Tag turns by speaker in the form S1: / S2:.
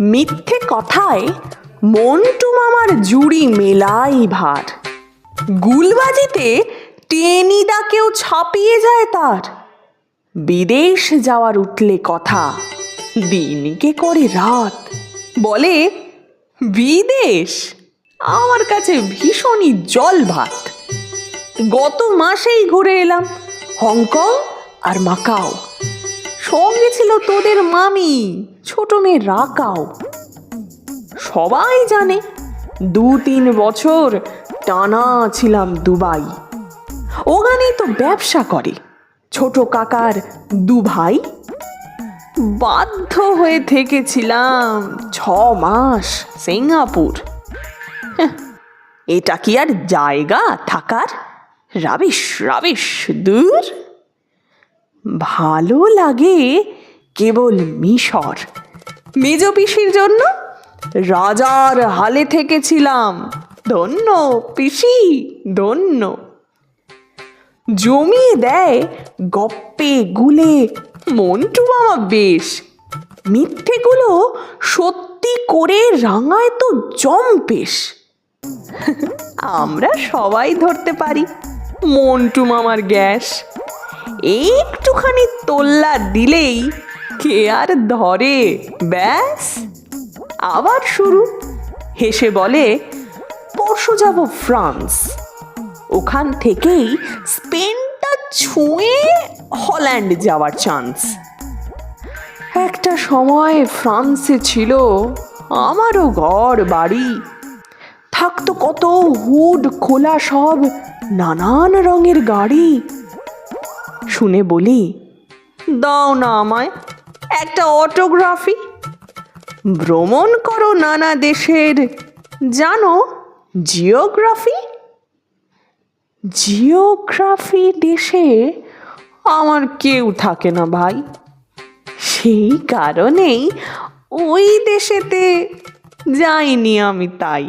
S1: মিথ্যে কথায় মন্টু মামার জুড়ি মেলাই ভার। গুলবাজিতে টেনিদাকেও ছাপিয়ে যায় তার। বিদেশ যাওয়ার উঠলে কথা, দিনকে করে রাত। বলে, বিদেশ? আমার কাছে ভীষণই জল ভাত। গত মাসেই ঘুরে এলাম হংকং আর মাকাও। সঙ্গে ছিল তোদের মামি ছোট মেয়ে রাকাও। সবাই জানে দু তিন বছর টানা ছিলাম দুবাই। ওখানেই তো ব্যবসা করে ছোট কাকার দু ভাই। বাধ্য হয়ে থেকেছিলাম ছ মাস সিঙ্গাপুর। হ্যাঁ, এটা কি আর জায়গা থাকার? রাবিশ রাবিশ দূর? ভালো লাগে কেবল মিশর। মেজ পিসির জন্য রাজার হালে থেকেছিলাম। ধন্য পিসি, ধন্য। জমিয়ে দেয় গপ্পে গুলে, মন্টু মামা বেশ। মিথ্যেগুলো সত্যি করে রাঙায় তো জম্পেশ আমরা সবাই ধরতে পারি। মন্টু মামার গ্যাস। একটুখানি তোল্লা দিলেই কে আর ধরে? ব্যাস, আবার শুরু। হেসে বলে, পরশু যাব ফ্রান্স। ওখান থেকেই স্পেনটা ছুঁয়ে হল্যান্ড যাওয়ার চান্স। একটা সময় ফ্রান্সে ছিল আমারও ঘর বাড়ি। থাকতো কত হুড, খোলা সব নানান রঙের গাড়ি। শুনে বলি দাও না আমায় একটা অটোগ্রাফি ভ্রমণ করো নানা দেশের জানো জিওগ্রাফি জিওগ্রাফি দেশে আমার কেউ থাকে না ভাই। সেই কারণেই ওই দেশেতে যাইনি আমি তাই।